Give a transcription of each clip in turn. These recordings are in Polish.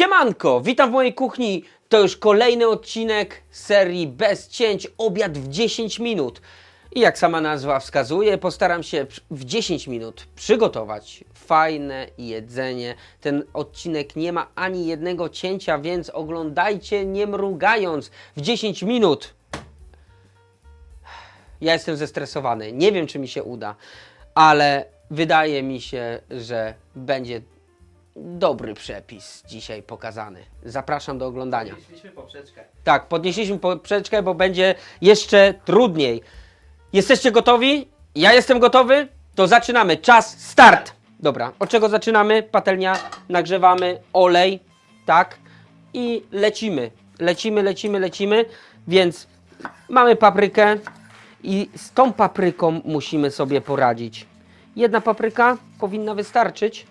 Siemanko, witam w mojej kuchni. To już kolejny odcinek serii Bez cięć, obiad w 10 minut. I jak sama nazwa wskazuje, postaram się w 10 minut przygotować fajne jedzenie. Ten odcinek nie ma ani jednego cięcia, więc oglądajcie nie mrugając. W 10 minut ja jestem zestresowany. Nie wiem, czy mi się uda, ale wydaje mi się, że będzie dobry przepis dzisiaj pokazany. Zapraszam do oglądania. Podnieśliśmy poprzeczkę. Tak, podnieśliśmy poprzeczkę, bo będzie jeszcze trudniej. Jesteście gotowi? Ja jestem gotowy? To zaczynamy. Czas, start! Dobra, od czego zaczynamy? Patelnia, nagrzewamy, olej, tak? I lecimy. Lecimy, lecimy, lecimy. Więc mamy paprykę i z tą papryką musimy sobie poradzić. Jedna papryka powinna wystarczyć,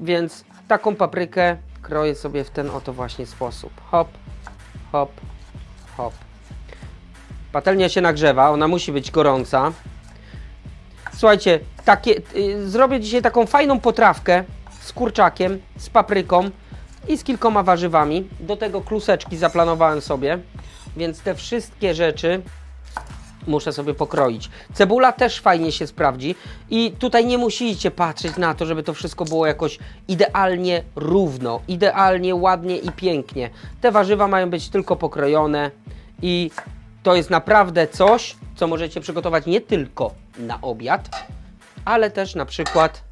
więc taką paprykę kroję sobie w ten oto właśnie sposób. Hop, hop, hop. Patelnia się nagrzewa, ona musi być gorąca. Słuchajcie, takie, y, zrobię dzisiaj taką fajną potrawkę z kurczakiem, z papryką i z kilkoma warzywami. Do tego kluseczki zaplanowałem sobie, więc te wszystkie rzeczy muszę sobie pokroić. Cebula też fajnie się sprawdzi i tutaj nie musicie patrzeć na to, żeby to wszystko było jakoś idealnie równo, idealnie ładnie i pięknie. Te warzywa mają być tylko pokrojone i to jest naprawdę coś, co możecie przygotować nie tylko na obiad, ale też na przykład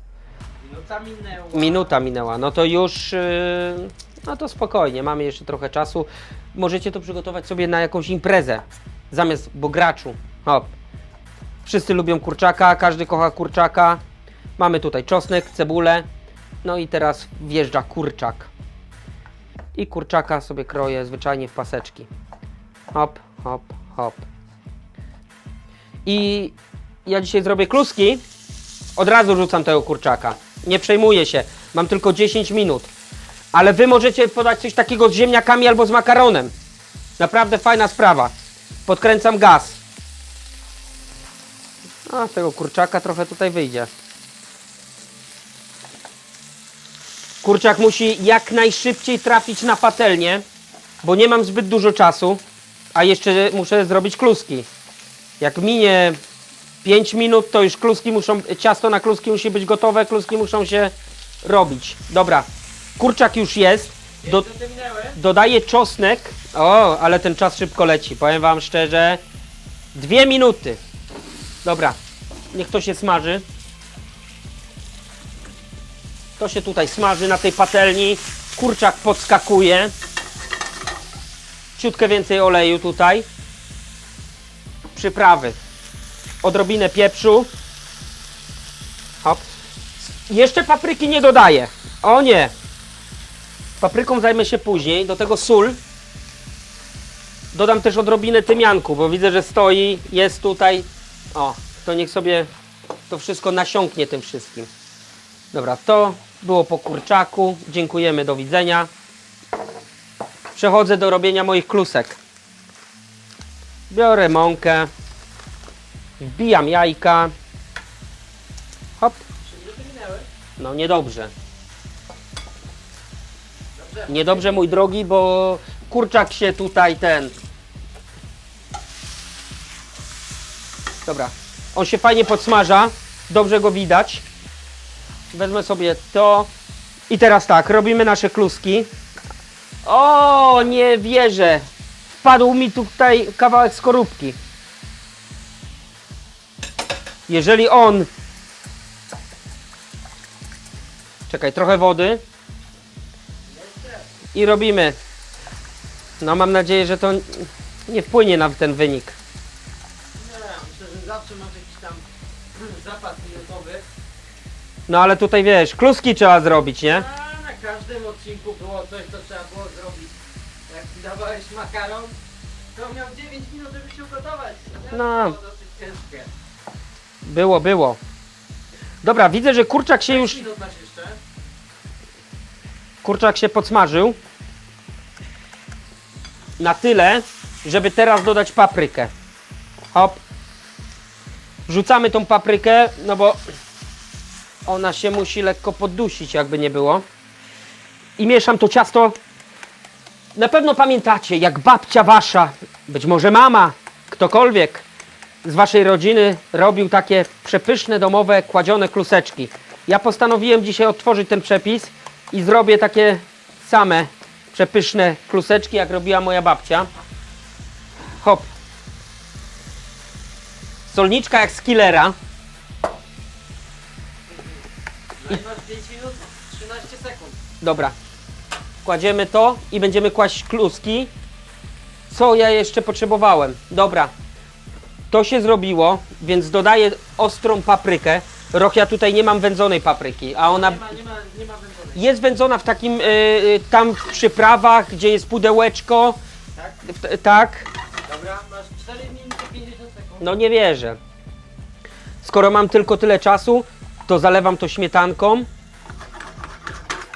Minuta minęła. Minuta minęła, no to już, yy, no to spokojnie, mamy jeszcze trochę czasu. Możecie to przygotować sobie na jakąś imprezę, zamiast bograczu. Hop. Wszyscy lubią kurczaka, każdy kocha kurczaka. Mamy tutaj czosnek, cebulę, no i teraz wjeżdża kurczak. I kurczaka sobie kroję zwyczajnie w paseczki. Hop, hop, hop. I ja dzisiaj zrobię kluski, od razu rzucam tego kurczaka. Nie przejmuję się. Mam tylko 10 minut. Ale wy możecie podać coś takiego z ziemniakami albo z makaronem. Naprawdę fajna sprawa. Podkręcam gaz. A, tego kurczaka trochę tutaj wyjdzie. Kurczak musi jak najszybciej trafić na patelnię, bo nie mam zbyt dużo czasu, a jeszcze muszę zrobić kluski. Jak minie 5 minut, to już kluski muszą, ciasto na kluski musi być gotowe, kluski muszą się robić. Dobra, kurczak już jest. Do, dodaję czosnek. O, ale ten czas szybko leci. Powiem Wam szczerze. Dwie minuty. Dobra, niech to się smaży. To się tutaj smaży na tej patelni. Kurczak podskakuje. Ciutkę więcej oleju tutaj. Przyprawy. Odrobinę pieprzu. Hop. Jeszcze papryki nie dodaję. O nie. Papryką zajmę się później. Do tego sól. Dodam też odrobinę tymianku, bo widzę, że stoi, jest tutaj. O, to niech sobie to wszystko nasiąknie tym wszystkim. Dobra, to było po kurczaku. Dziękujemy, do widzenia. Przechodzę do robienia moich klusek. Biorę mąkę. Wbijam jajka. Hop. No niedobrze. Dobrze. Niedobrze, mój drogi, bo kurczak się tutaj ten. Dobra. On się fajnie podsmaża. Dobrze go widać. Wezmę sobie to. I teraz tak, robimy nasze kluski. O, nie wierzę. Wpadł mi tutaj kawałek skorupki. Jeżeli on. Czekaj, trochę wody i robimy. No mam nadzieję, że to nie wpłynie na ten wynik. Zawsze masz jakiś tam zapas minutowy. No ale tutaj wiesz, kluski trzeba zrobić, nie? A na każdym odcinku było coś, co trzeba było zrobić. Jak dawałeś makaron, to miał 9 minut, żeby się ugotować. Nie? No. To było dosyć ciężkie. Było, było. Dobra, widzę, że kurczak się już, minut masz jeszcze. kurczak się podsmażył. Na tyle, żeby teraz dodać paprykę. Hop. Wrzucamy tą paprykę, no bo ona się musi lekko poddusić, jakby nie było. i mieszam to ciasto. Na pewno pamiętacie, jak babcia wasza, być może mama, ktokolwiek z waszej rodziny robił takie przepyszne domowe kładzione kluseczki. Ja postanowiłem dzisiaj odtworzyć ten przepis i zrobię takie same przepyszne kluseczki, jak robiła moja babcia. Hop. Solniczka jak z killera. I masz 5 minut 13 sekund. Dobra. Kładziemy to i będziemy kłaść kluski. Co ja jeszcze potrzebowałem? Dobra. To się zrobiło, więc dodaję ostrą paprykę. Roch, ja tutaj nie mam wędzonej papryki, a ona Nie ma, nie ma, nie ma wędzonej. jest wędzona w takim, y, y, tam w przyprawach, gdzie jest pudełeczko. Tak? W, tak. Dobra, masz 4 minuty 50 sekund. No nie wierzę. Skoro mam tylko tyle czasu, to zalewam to śmietanką.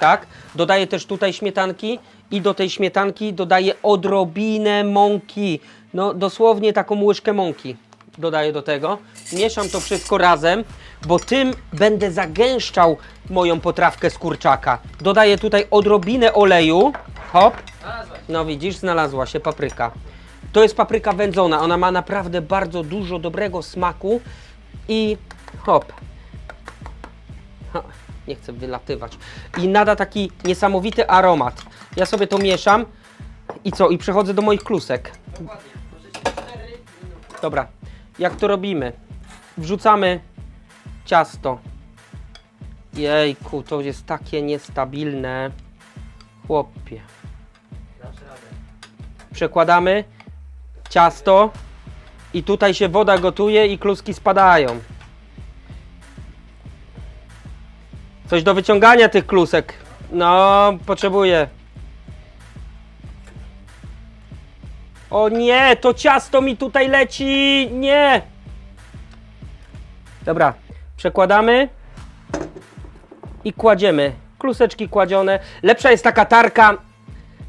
Tak. Dodaję też tutaj śmietanki i do tej śmietanki dodaję odrobinę mąki. No dosłownie taką łyżkę mąki dodaję do tego. Mieszam to wszystko razem, bo tym będę zagęszczał moją potrawkę z kurczaka. Dodaję tutaj odrobinę oleju. Hop. No widzisz, znalazła się papryka. To jest papryka wędzona. Ona ma naprawdę bardzo dużo dobrego smaku i hop. Nie chcę wylatywać. I nada taki niesamowity aromat. Ja sobie to mieszam i co? I przechodzę do moich klusek. Dokładnie. Możecie 4 minuty. Dobra, jak to robimy? Wrzucamy ciasto. Jejku, to jest takie niestabilne. Chłopie. Przekładamy ciasto i tutaj się woda gotuje i kluski spadają. Coś do wyciągania tych klusek. No, potrzebuję. O nie, to ciasto mi tutaj leci. Nie. Dobra, przekładamy i kładziemy. Kluseczki kładzione. Lepsza jest taka tarka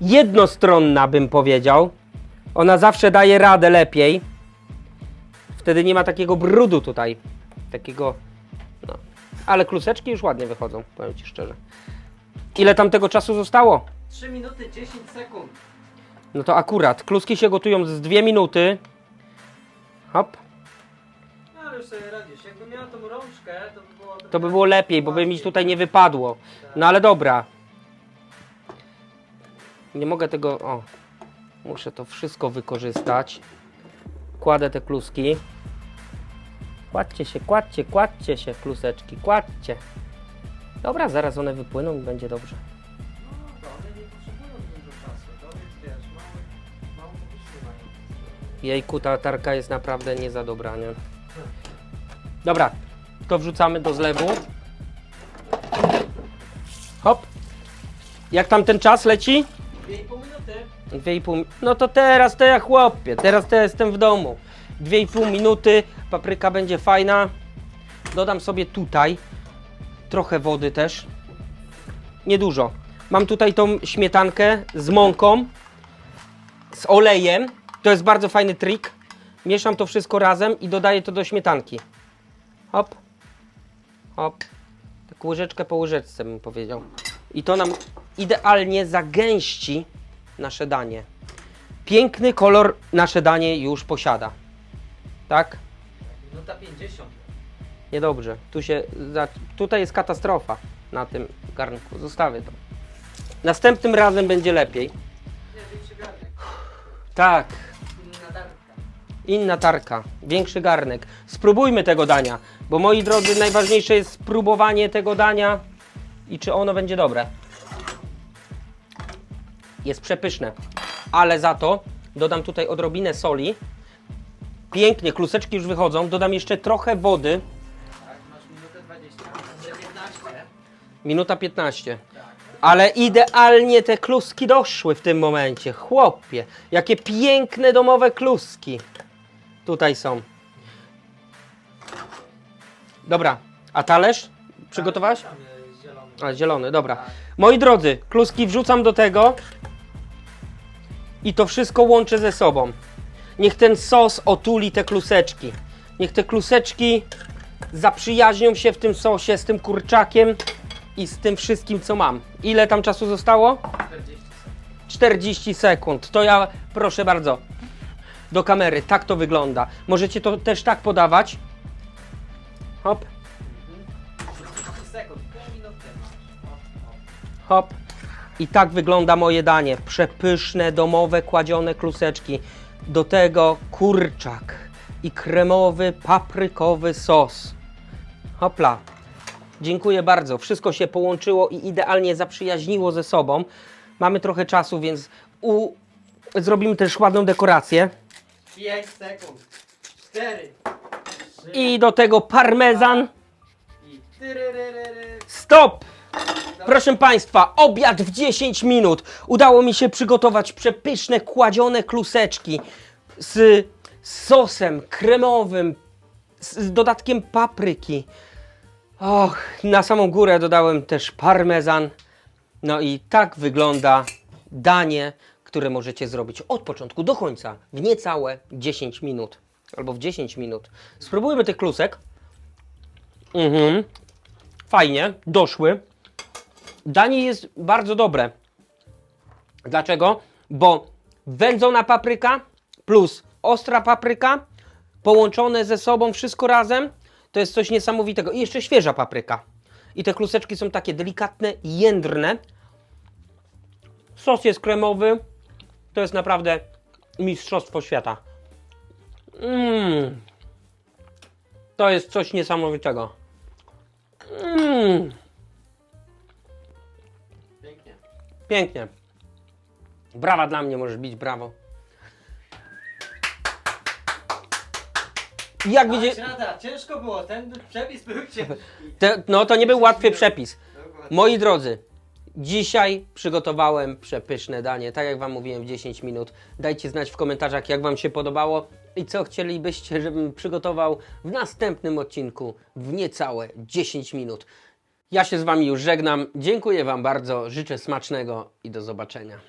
jednostronna, bym powiedział. Ona zawsze daje radę lepiej. Wtedy nie ma takiego brudu tutaj. Takiego. No. Ale kluseczki już ładnie wychodzą, powiem Ci szczerze. Ile tam tego czasu zostało? 3 minuty 10 sekund. No to akurat. Kluski się gotują z 2 minuty. Hop. No ale już sobie radzisz. Jakbym miał tą rączkę, to by było... To by było lepiej, bo by mi tutaj nie wypadło. No ale dobra. Nie mogę tego. O. Muszę to wszystko wykorzystać. Kładę te kluski. Kładźcie się, kładźcie, kładźcie się, kluseczki, kładźcie. Dobra, zaraz one wypłyną i będzie dobrze. Jejku, ta tarka jest naprawdę nie za dobra, nie? Dobra, to wrzucamy do zlewu. Hop. Jak tam ten czas leci? 2,5 minuty. Dwie i pół. mi- No to teraz to ja chłopie, teraz to ja jestem w domu. Dwie i pół minuty, papryka będzie fajna. Dodam sobie tutaj trochę wody też. Niedużo. Mam tutaj tą śmietankę z mąką, z olejem. To jest bardzo fajny trik. Mieszam to wszystko razem i dodaję to do śmietanki. Hop. Hop. Tak łyżeczkę po łyżeczce bym powiedział. I to nam idealnie zagęści nasze danie. Piękny kolor nasze danie już posiada. Tak? Minuta 50. Niedobrze. Tu się, tutaj jest katastrofa na tym garnku. Zostawię to. Następnym razem będzie lepiej. Nie, większy garnek. Tak, Inna darka. inna tarka, większy garnek. Spróbujmy tego dania, bo moi drodzy, najważniejsze jest spróbowanie tego dania i czy ono będzie dobre. Jest przepyszne, ale za to dodam tutaj odrobinę soli. Pięknie, kluseczki już wychodzą. Dodam jeszcze trochę wody. Tak, masz minutę 20. 19. Minuta 15. Ale idealnie te kluski doszły w tym momencie. Chłopie, jakie piękne domowe kluski. Tutaj są. Dobra, a talerz jest zielony. A, zielony, dobra. Moi drodzy, kluski wrzucam do tego i to wszystko łączę ze sobą. Niech ten sos otuli te kluseczki. Niech te kluseczki zaprzyjaźnią się w tym sosie z tym kurczakiem i z tym wszystkim, co mam. Ile tam czasu zostało? 40 sekund. 40 sekund. To ja, proszę bardzo, do kamery. Tak to wygląda. Możecie to też tak podawać. Hop, 30 sekund, pół minuty masz. O, o. hop. I tak wygląda moje danie. Przepyszne, domowe, kładzione kluseczki. Do tego kurczak i kremowy, paprykowy sos. Hopla. Dziękuję bardzo. Wszystko się połączyło i idealnie zaprzyjaźniło ze sobą. Mamy trochę czasu, więc u... zrobimy też ładną dekorację. 5 sekund. 4. 3. I do tego parmezan. I tyryryryry. Stop! Proszę Państwa, obiad w 10 minut. Udało mi się przygotować przepyszne, kładzione kluseczki z sosem kremowym, z dodatkiem papryki. Och, na samą górę dodałem też parmezan. No i tak wygląda danie, które możecie zrobić od początku do końca w niecałe 10 minut. Albo w 10 minut. Spróbujmy tych klusek. Mhm. Fajnie, doszły. Danie jest bardzo dobre. Dlaczego? Bo wędzona papryka plus ostra papryka połączone ze sobą wszystko razem to jest coś niesamowitego. I jeszcze świeża papryka. I te kluseczki są takie delikatne, jędrne. Sos jest kremowy. To jest naprawdę mistrzostwo świata. Mm. To jest coś niesamowitego. Mm. Pięknie. Brawa dla mnie, możesz bić brawo. Jak Widzicie... widzicie, Rada, ciężko było, ten przepis był ciężki. te, no to nie był łatwy przepis. Dokładnie. Moi drodzy, dzisiaj przygotowałem przepyszne danie, tak jak Wam mówiłem w 10 minut. Dajcie znać w komentarzach, jak Wam się podobało i co chcielibyście, żebym przygotował w następnym odcinku w niecałe 10 minut. Ja się z Wami już żegnam. Dziękuję Wam bardzo, życzę smacznego i do zobaczenia.